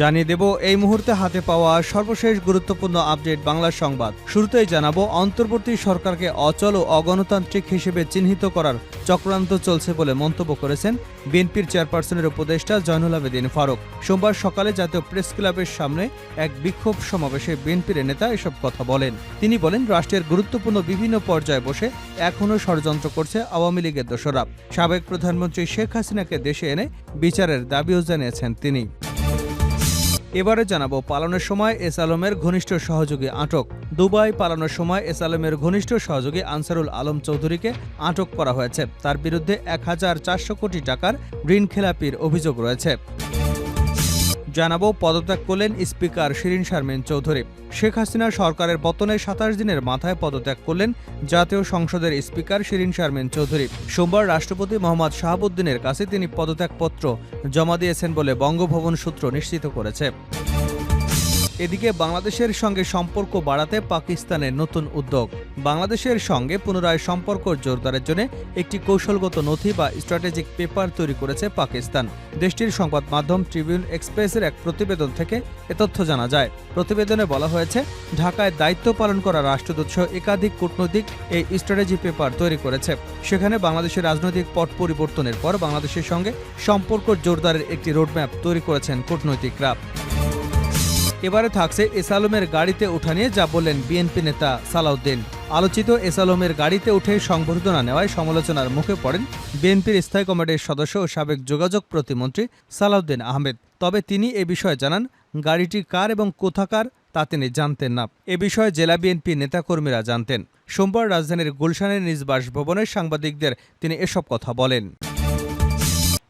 জানিয়ে দেব, এই মুহূর্তে হাতে পাওয়া সর্বশেষ গুরুত্বপূর্ণ আপডেট বাংলা সংবাদ। শুরুতেই জানাব, অন্তর্বর্তী সরকারকে অচল ও অগণতান্ত্রিক হিসেবে চিহ্নিত করার চক্রান্ত চলছে বলে মন্তব্য করেছেন বিএনপির চেয়ারপারসনের উপদেষ্টা জয়নুল আবেদিন ফারুক। সোমবার সকালে জাতীয় প্রেস ক্লাবের সামনে এক বিক্ষোভ সমাবেশে বিএনপির নেতা এসব কথা বলেন। তিনি বলেন, রাষ্ট্রের গুরুত্বপূর্ণ বিভিন্ন পর্যায়ে বসে এখনও ষড়যন্ত্র করছে আওয়ামী লীগের দোসরা সাবেক প্রধানমন্ত্রী শেখ হাসিনাকে দেশে এনে বিচারের দাবিও জানিয়েছেন তিনি। এবারে জানাব পালনের সময় এস আলমের ঘনিষ্ঠ সহযোগী আটক। দুবাই পালানোর সময় এস আলমের ঘনিষ্ঠ সহযোগী আনসারুল আলম চৌধুরীকে আটক করা হয়েছে। তার বিরুদ্ধে এক হাজার চারশো কোটি টাকার ঋণ খেলাপির অভিযোগ রয়েছে। জানাব, পদত্যাগ করলেন স্পিকার শিরিন শারমিন চৌধুরী। শেখ হাসিনা সরকারের পতনে সাতাশ দিনের মাথায় পদত্যাগ করলেন জাতীয় সংসদের স্পিকার শিরিন শারমিন চৌধুরী। সোমবার রাষ্ট্রপতি মোহাম্মদ শাহাবুদ্দিনের কাছে তিনি পদত্যাগপত্র জমা দিয়েছেন বলে বঙ্গভবন সূত্র নিশ্চিত করেছে। এদিকে বাংলাদেশের সঙ্গে সম্পর্ক বাড়াতে পাকিস্তানের নতুন উদ্যোগ। বাংলাদেশের সঙ্গে পুনরায় সম্পর্ক জোরদারের জন্য একটি কৌশলগত নথি বা স্ট্র্যাটেজিক পেপার তৈরি করেছে পাকিস্তান। দেশটির সংবাদ মাধ্যম ট্রিবিউন এক্সপ্রেসের এক প্রতিবেদন থেকে এ তথ্য জানা যায়। প্রতিবেদনে বলা হয়েছে, ঢাকায় দায়িত্ব পালন করা রাষ্ট্রদূত সহ একাধিক কূটনৈতিক এই স্ট্র্যাটেজি পেপার তৈরি করেছে। সেখানে বাংলাদেশের রাজনৈতিক পট পরিবর্তনের পর বাংলাদেশের সঙ্গে সম্পর্ক জোরদারের একটি রোডম্যাপ তৈরি করেছেন কূটনৈতিকরা। এবারে থাকছে এসালমের গাড়িতে ওঠা নিয়ে যা বললেন বিএনপি নেতা সালাউদ্দিন। আলোচিত এসালমের গাড়িতে উঠে সংবর্ধনা নেওয়ায় সমালোচনার মুখে পড়েন বিএনপির স্থায়ী কমিটির সদস্য ও সাবেক যোগাযোগ প্রতিমন্ত্রী সালাউদ্দিন আহমেদ। তবে তিনি এ বিষয়ে জানান, গাড়িটি কার এবং কোথাকার তা তিনি জানতেন না। এ বিষয়ে জেলা বিএনপি নেতাকর্মীরা জানতেন। সোমবার রাজধানীর গুলশানের নিজ বাসভবনে সাংবাদিকদের তিনি এসব কথা বলেন।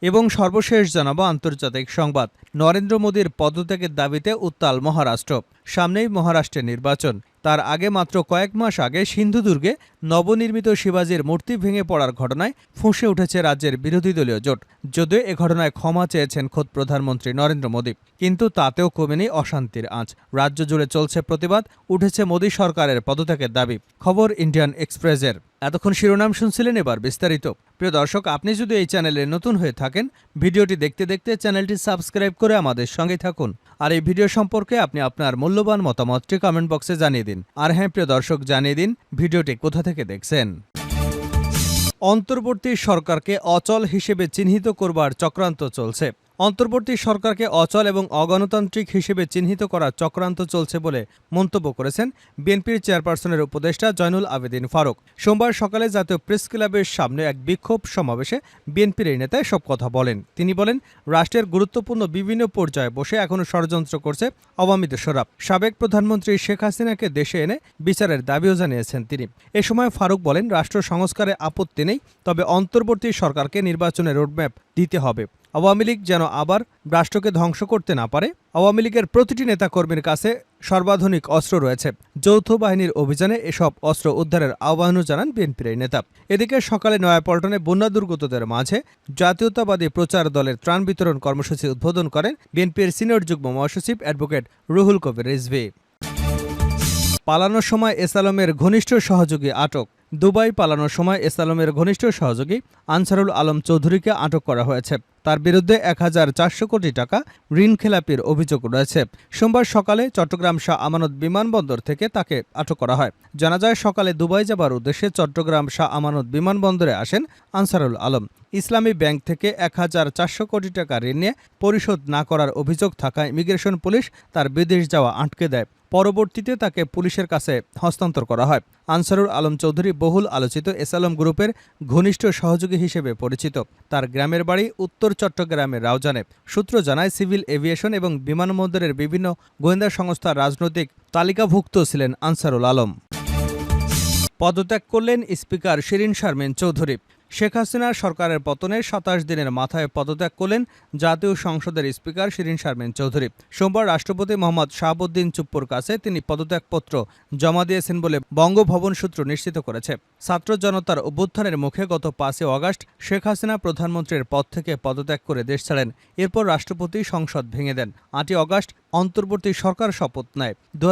এবং সর্বশেষ জানাব আন্তর্জাতিক সংবাদ। নরেন্দ্র মোদীর পদত্যাগের দাবিতে উত্তাল মহারাষ্ট্র। সামনেই মহারাষ্ট্রের নির্বাচন। তার আগে মাত্র কয়েক মাস আগে সিন্ধুদুর্গে নবনির্মিত শিবাজির মূর্তি ভেঙে পড়ার ঘটনায় ফুঁসে উঠেছে রাজ্যের বিরোধী দলীয় জোট। যদিও এ ঘটনায় ক্ষমা চেয়েছেন খোদ প্রধানমন্ত্রী নরেন্দ্র মোদী, কিন্তু তাতেও কমেনি অশান্তির আঁচ। রাজ্য জুড়ে চলছে প্রতিবাদ, উঠেছে মোদী সরকারের পদত্যাগের দাবি। খবর ইন্ডিয়ান এক্সপ্রেসের। এতক্ষণ শিরোনাম শুনছিলেন এবার বিস্তারিত। প্রিয় দর্শক, আপনি যদি এই চ্যানেলে নতুন হয়ে থাকেন, ভিডিওটি দেখতে দেখতে চ্যানেলটি সাবস্ক্রাইব করে আমাদের সঙ্গে থাকুন। আর এই ভিডিও সম্পর্কে আপনি আপনার মূল্যবান মতামতটি কমেন্ট বক্সে জানিয়ে দিন। আর হ্যাঁ প্রিয় দর্শক, জানিয়ে দিন ভিডিওটি কোথা থেকে দেখছেন। অন্তর্বর্তী সরকারকে অচল হিসেবে চিহ্নিত করবার চক্রান্ত চলছে। অন্তর্বর্তী সরকারকে অচল এবং অগণতান্ত্রিক হিসেবে চিহ্নিত করার চক্রান্ত চলছে বলে মন্তব্য করেছেন বিএনপির চেয়ারপারসনের উপদেষ্টা জয়নুল আবেদিন ফারুক। সোমবার সকালে জাতীয় প্রেস ক্লাবের সামনে এক বিক্ষোভ সমাবেশে বিএনপির এই নেতা সব কথা বলেন। তিনি বলেন, রাষ্ট্রের গুরুত্বপূর্ণ বিভিন্ন পর্যায়ে বসে এখনও ষড়যন্ত্র করছে আওয়ামী দোসরা সাবেক প্রধানমন্ত্রী শেখ হাসিনাকে দেশে এনে বিচারের দাবিও জানিয়েছেন তিনি। এ সময় ফারুক বলেন, রাষ্ট্র সংস্কারে আপত্তি নেই, তবে অন্তর্বর্তী সরকারকে নির্বাচনের রোডম্যাপ দিতে হবে। আওয়ামী লীগ যেন আবার রাষ্ট্রকে ধ্বংস করতে না পারে, আওয়ামী লীগের প্রতিটি নেতাকর্মীর কাছে সর্বাধুনিক অস্ত্র রয়েছে। যৌথ বাহিনীর অভিযানে এসব অস্ত্র উদ্ধারের আহ্বানও জানান বিএনপির এই নেতা। এদিকে সকালে নয়াপল্টনে বন্যা দুর্গতদের মাঝে জাতীয়তাবাদী প্রচার দলের ত্রাণ বিতরণ কর্মসূচি উদ্বোধন করেন বিএনপির সিনিয়র যুগ্ম মহাসচিব অ্যাডভোকেট রুহুল কবির রিজভি। পালানোর সময় এস আলমের ঘনিষ্ঠ সহযোগী আটক। দুবাই পালানোর সময় এস আলমের ঘনিষ্ঠ সহযোগী আনসারুল আলম চৌধুরীকে আটক করা হয়েছে। তার বিরুদ্ধে এক হাজার চারশো কোটি টাকা ঋণ খেলাপির অভিযোগ রয়েছে। সোমবার সকালে চট্টগ্রাম শাহ আমানত বিমানবন্দর থেকে তাকে আটক করা হয়। জানা যায়, সকালে দুবাই যাবার উদ্দেশ্যে চট্টগ্রাম শাহ আমানত বিমানবন্দরে আসেন আনসারুল আলম। ইসলামী ব্যাংক থেকে এক হাজার চারশো কোটি টাকা ঋণ নিয়ে পরিশোধ না করার অভিযোগ থাকায় ইমিগ্রেশন পুলিশ তার বিদেশ যাওয়া আটকে দেয়। পরবর্তীতে তাকে পুলিশের কাছে হস্তান্তর করা হয়। আনসারুল আলম চৌধুরী বহুল আলোচিত এসালম গ্রুপের ঘনিষ্ঠ সহযোগী হিসেবে পরিচিত। তার গ্রামের বাড়ি উত্তর চট্টগ্রামের রাউজানে। সূত্র জানায়, সিভিল এভিয়েশন এবং বিমানবন্দরের বিভিন্ন গোয়েন্দা সংস্থার রাজনৈতিক তালিকাভুক্ত ছিলেন আনসারুল আলম। পদত্যাগ করলেন স্পিকার শিরিন শারমিন চৌধুরী। শেখ হাসিনার সরকারের পতনের সাতাশ দিনের মাথায় পদত্যাগ করলেন জাতীয় সংসদের স্পিকার শিরিন শারমিন চৌধুরী। সোমবার রাষ্ট্রপতি মোহাম্মদ শাহাবুদ্দিন চুপ্পুর কাছে তিনি পদত্যাগপত্র জমা দিয়েছেন বলে বঙ্গভবন সূত্র নিশ্চিত করেছে। ছাত্র জনতার অভ্যুত্থানের মুখে গত পাঁচই অগাস্ট শেখ হাসিনা প্রধানমন্ত্রীর পদ থেকে পদত্যাগ করে দেশ ছাড়েন। এরপর রাষ্ট্রপতি সংসদ ভেঙে দেন। আটই অগাস্ট অন্তর্বর্তী সরকার শপথ নেয়। দু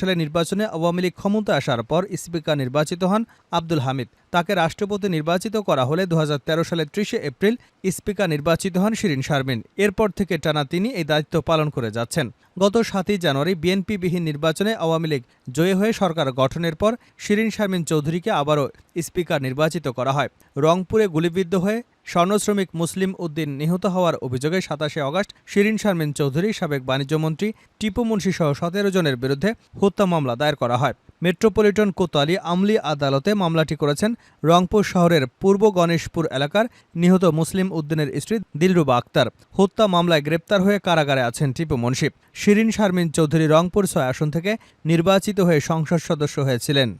সালে নির্বাচনে আওয়ামী লীগ ক্ষমতা আসার পর স্পিকার নির্বাচিত হন আব্দুল হামিদ। তাকে রাষ্ট্রপতি নির্বাচিত করা হলে দু হাজার তেরো সালের ত্রিশে এপ্রিল স্পিকার নির্বাচিত হন শিরিন শারমিন। এরপর থেকে টানা তিনি এই দায়িত্ব পালন করে যাচ্ছেন। গত সাতই জানুয়ারি বিএনপিবিহীন নির্বাচনে আওয়ামী লীগ জয়ী হয়ে সরকার গঠনের পর শিরিন শারমিন চৌধুরীকে আবারও স্পিকার নির্বাচিত করা হয়। রংপুরে গুলিবিদ্ধ হয়ে স্বর্ণশ্রমিক মুসলিম উদ্দিন নিহত হওয়ার অভিযোগে সাতাশে অগস্ট শিরিন শারমিন চৌধুরী, সাবেক বাণিজ্যমন্ত্রী টিপু মুন্সি সহ সতেরো জনের বিরুদ্ধে হত্যা মামলা দায়ের করা হয়। মেট্রোপলিটন কোতোয়ালি আমলি আদালতে মামলাটি করেছেন রংপুর শহরের পূর্ব গণেশপুর এলাকার নিহত মুসলিম উদ্দিনের স্ত্রী দিলরুবা আক্তার। হত্যা মামলায় গ্রেপ্তার হয়ে কারাগারে আছেন টিপু মুন্সি। শিরিন শারমিন চৌধুরী রংপুর ছয় আসন থেকে নির্বাচিত হয়ে সংসদ সদস্য হয়েছিলেন।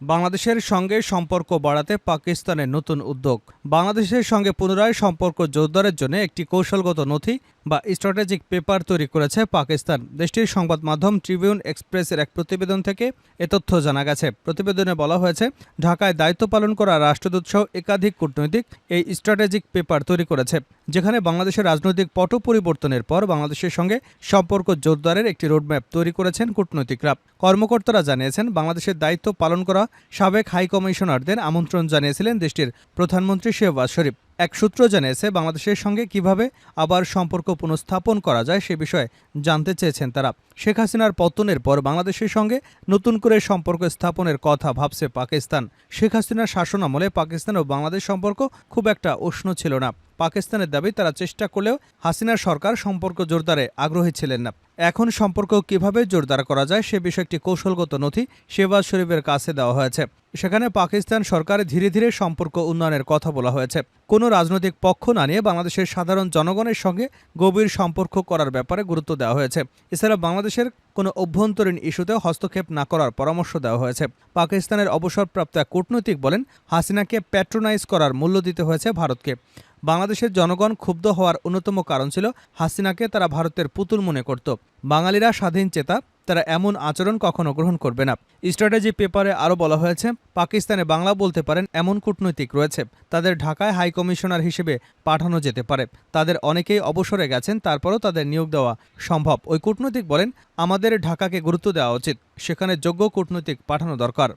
বাংলাদেশের সঙ্গে সম্পর্ক বাড়াতে পাকিস্তানের নতুন উদ্যোগ। বাংলাদেশের সঙ্গে পুনরায় সম্পর্ক জোরদারের জন্য একটি কৌশলগত নথি বা স্ট্র্যাটেজিক পেপার তৈরি করেছে পাকিস্তান। দেশটির সংবাদ মাধ্যম ট্রিবিউন এক্সপ্রেসের এক প্রতিবেদন থেকে এ তথ্য জানা গেছে। প্রতিবেদনে বলা হয়েছে, ঢাকায় দায়িত্ব পালন করা রাষ্ট্রদূত সহ একাধিক কূটনৈতিক এই স্ট্র্যাটেজিক পেপার তৈরি করেছে, যেখানে বাংলাদেশের রাজনৈতিক পট পরিবর্তনের পর বাংলাদেশের সঙ্গে সম্পর্ক জোরদারের একটি রোডম্যাপ তৈরি করেছেন কূটনৈতিকরা। কর্মকর্তারা জানিয়েছেন, বাংলাদেশের দায়িত্ব পালন করা সাবেক হাই কমিশনারদের আমন্ত্রণ জানিয়েছিলেন দেশটির প্রধানমন্ত্রী শেহবাজ শরীফ। এক সূত্র জানিয়েছে বাংলাদেশের সঙ্গে কীভাবে আবার সম্পর্ক পুনঃস্থাপন করা যায় সে বিষয়ে জানতে চেয়েছেন তারা। শেখ হাসিনার পতনের পর বাংলাদেশের সঙ্গে নতুন করে সম্পর্ক স্থাপনের কথা ভাবছে পাকিস্তান। শেখ হাসিনার শাসন আমলে পাকিস্তান ও বাংলাদেশ সম্পর্ক খুব একটা উষ্ণ ছিল না। পাকিস্তানের দাবি, তারা চেষ্টা করলেও হাসিনার সরকার সম্পর্ক জোরদারে আগ্রহী ছিলেন না। এখন সম্পর্ক কীভাবে জোরদার করা যায় সে বিষয়ে একটি কৌশলগত নথি শেবাজ শরীফের কাছে দেওয়া হয়েছে। সেখানে পাকিস্তান সরকার ধীরে ধীরে সম্পর্ক উন্নয়নের কথা বলা হয়েছে। কোনো রাজনৈতিক পক্ষ না নিয়ে বাংলাদেশের সাধারণ জনগণের সঙ্গে গভীর সম্পর্ক করার ব্যাপারে গুরুত্ব দেওয়া হয়েছে। এছাড়া বাংলাদেশের কোনো অভ্যন্তরীণ ইস্যুতে হস্তক্ষেপ না করার পরামর্শ দেওয়া হয়েছে। পাকিস্তানের অবসরপ্রাপ্ত কূটনৈতিক বলেন, হাসিনাকে প্যাট্রোনাইজ করার মূল্য দিতে হয়েছে ভারতকে। বাংলাদেশের জনগণ ক্ষুব্ধ হওয়ার অন্যতম কারণ ছিল হাসিনাকে তারা ভারতের পুতুল মনে করত। বাঙালিরা স্বাধীন চেতা তারা এমন আচরণ কখনো গ্রহণ করবে না। স্ট্র্যাটেজি পেপারে আরও বলা হয়েছে, পাকিস্তানে বাংলা বলতে পারেন এমন কূটনৈতিক রয়েছে, তাদের ঢাকায় হাই কমিশনার হিসেবে পাঠানো যেতে পারে। তাদের অনেকেই অবসরে গেছেন, তারপরও তাদের নিয়োগ দেওয়া সম্ভব। ওই কূটনৈতিক বলেন, আমাদের ঢাকাকে গুরুত্ব দেওয়া উচিত, সেখানে যোগ্য কূটনৈতিক পাঠানো দরকার।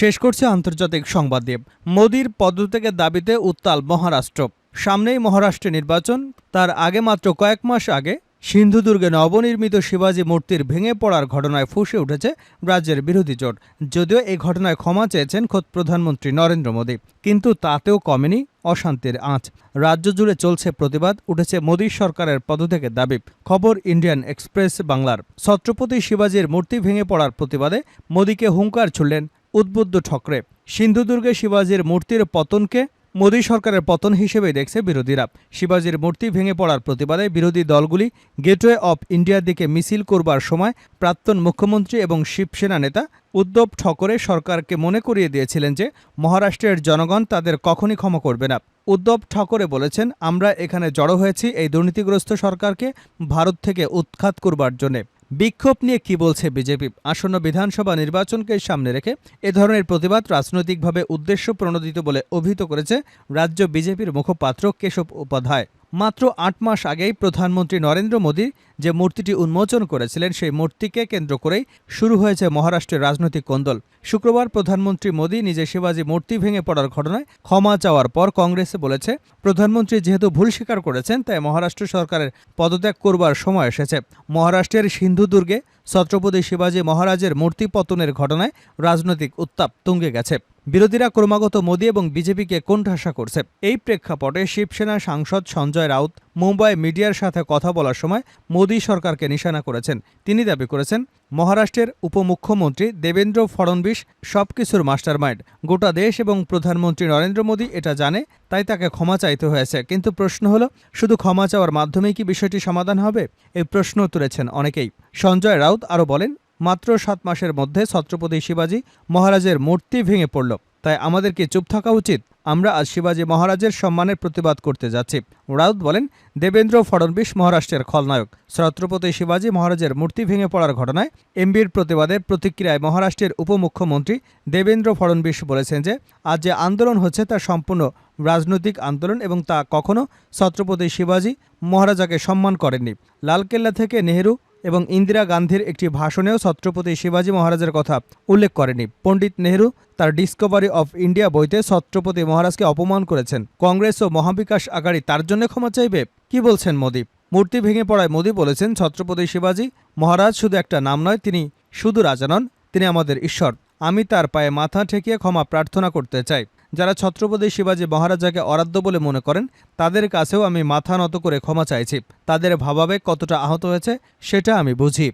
শেষ করছে আন্তর্জাতিক সংবাদ দিয়ে। মোদির পদত্যাগের দাবিতে উত্তাল মহারাষ্ট্র। সামনেই মহারাষ্ট্রে নির্বাচন, তার আগে মাত্র কয়েক মাস আগে সিন্ধুদুর্গে নবনির্মিত শিবাজী মূর্তির ভেঙে পড়ার ঘটনায় ফুসে উঠেছে রাজ্যের বিরোধী জোট। যদিও এই ঘটনায় ক্ষমা চেয়েছেন খোদ প্রধানমন্ত্রী নরেন্দ্র মোদী, কিন্তু তাতেও কমেনি অশান্তির আঁচ। রাজ্য জুড়ে চলছে প্রতিবাদ, উঠেছে মোদী সরকারের পদত্যাগের দাবি। খবর ইন্ডিয়ান এক্সপ্রেস বাংলার। ছত্রপতি শিবাজীর মূর্তি ভেঙে পড়ার প্রতিবাদে মোদীকে হুঙ্কার ছুড়লেন উদ্বুদ্ধ ঠকরে। সিন্ধুদুর্গে শিবাজীর মূর্তির পতনকে মোদী সরকারের পতন হিসেবে দেখছে বিরোধীরা। শিবাজীর মূর্তি ভেঙে পড়ার প্রতিবাদে বিরোধী দলগুলি গেটওয়ে অব ইন্ডিয়ার দিকে মিছিল করবার সময় প্রাক্তন মুখ্যমন্ত্রী এবং শিবসেনা নেতা উদ্ধব ঠকরে সরকারকে মনে করিয়ে দিয়েছিলেন যে, মহারাষ্ট্রের জনগণ তাদের কখনই ক্ষমা করবে না। উদ্ধব ঠাকরে বলেছেন, আমরা এখানে জড়ো হয়েছি এই দুর্নীতিগ্রস্ত সরকারকে ভারত থেকে উৎখাত করবার জন্যে। বিক্ষোভ নিয়ে কি বলছে বিজেপি? আসন্ন বিধানসভা নির্বাচনকে সামনে রেখে এ ধরনের প্রতিবাদ রাজনৈতিকভাবে উদ্দেশ্য প্রণোদিত বলে অভিহিত করেছে রাজ্য বিজেপির মুখপাত্র কেশব উপাধ্যায়। মাত্র আট মাস আগেই প্রধানমন্ত্রী নরেন্দ্র মোদী যে মূর্তিটি উন্মোচন করেছিলেন, সেই মূর্তিকে কেন্দ্র করেই শুরু হয়েছে মহারাষ্ট্রের রাজনৈতিক কোন্দল। শুক্রবার প্রধানমন্ত্রী মোদী নিজে শিবাজী মূর্তি ভেঙে পড়ার ঘটনায় ক্ষমা চাওয়ার পর কংগ্রেসে বলেছে, প্রধানমন্ত্রী যেহেতু ভুল স্বীকার করেছেন, তাই মহারাষ্ট্র সরকারের পদত্যাগ করবার সময় এসেছে। মহারাষ্ট্রের সিন্ধুদুর্গে ছত্রপতি শিবাজী মহারাজের মূর্তি পতনের ঘটনায় রাজনৈতিক উত্তাপ তুঙ্গে গেছে। বিরোধীরা ক্রমাগত মোদী এবং বিজেপিকে কোণঠাসা করছে। এই প্রেক্ষাপটে শিবসেনা সাংসদ সঞ্জয় রাউত মুম্বাই মিডিয়ার সাথে কথা বলার সময় মোদী সরকারকে নিশানা করেছেন। তিনি দাবি করেছেন, মহারাষ্ট্রের উপমুখ্যমন্ত্রী দেবেন্দ্র ফডণবিস সবকিছুর মাস্টারমাইন্ড। গোটা দেশ এবং প্রধানমন্ত্রী নরেন্দ্র মোদী এটা জানে, তাই তাকে ক্ষমা চাইতে হয়েছে। কিন্তু প্রশ্ন হলো, শুধু ক্ষমা চাওয়ার মাধ্যমেই কি বিষয়টি সমাধান হবে? এই প্রশ্ন তুলেছেন অনেকেই। সঞ্জয় রাউত আরও বলেন মাত্র সাত মাসের মধ্যে ছত্রপতি শিবাজী মহারাজের মূর্তি ভেঙে পড়ল। তাই আমাদেরকে চুপ থাকা উচিত। আমরা আজ শিবাজী মহারাজের সম্মানের প্রতিবাদ করতে যাচ্ছি। রাউত বলেন, দেবেন্দ্র ফডণবীশ মহারাষ্ট্রের খলনায়ক। ছত্রপতি শিবাজী মহারাজের মূর্তি ভেঙে পড়ার ঘটনায় এমবির প্রতিবাদের প্রতিক্রিয়ায় মহারাষ্ট্রের উপমুখ্যমন্ত্রী দেবেন্দ্র ফডণবীশ বলেছেন যে, আজ যে আন্দোলন হচ্ছে তা সম্পূর্ণ রাজনৈতিক আন্দোলন এবং তা কখনো ছত্রপতি শিবাজী মহারাজাকে সম্মান করেননি। লালকেল্লা থেকে নেহেরু এবং ইন্দিরা গান্ধীর একটি ভাষণেও ছত্রপতি শিবাজী মহারাজের কথা উল্লেখ করেনি। পণ্ডিত নেহরু তার ডিসকভারি অফ ইন্ডিয়া বইতে ছত্রপতি মহারাজকে অপমান করেছেন। কংগ্রেস ও মহাবিকাশ আগাড়ি তার জন্য ক্ষমা চাইবে? কি বলছেন মোদী? মূর্তি ভেঙে পড়ায় মোদী বলেছেন, ছত্রপতি শিবাজি মহারাজ শুধু একটা নাম নয়, তিনি শুধু রাজা নন, তিনি আমাদের ঈশ্বর। আমি তার পায়ে মাথা ঠেকিয়ে ক্ষমা প্রার্থনা করতে চাই। যারা ছত্রপতি শিবাজী মহারাজাকে অরাধ্য বলে মনে করেন, তাদের কাছেও আমি মাথা নত করে ক্ষমা চাইছি। তাদের ভাবাবে কতটা আহত হয়েছে, সেটা আমি বুঝি।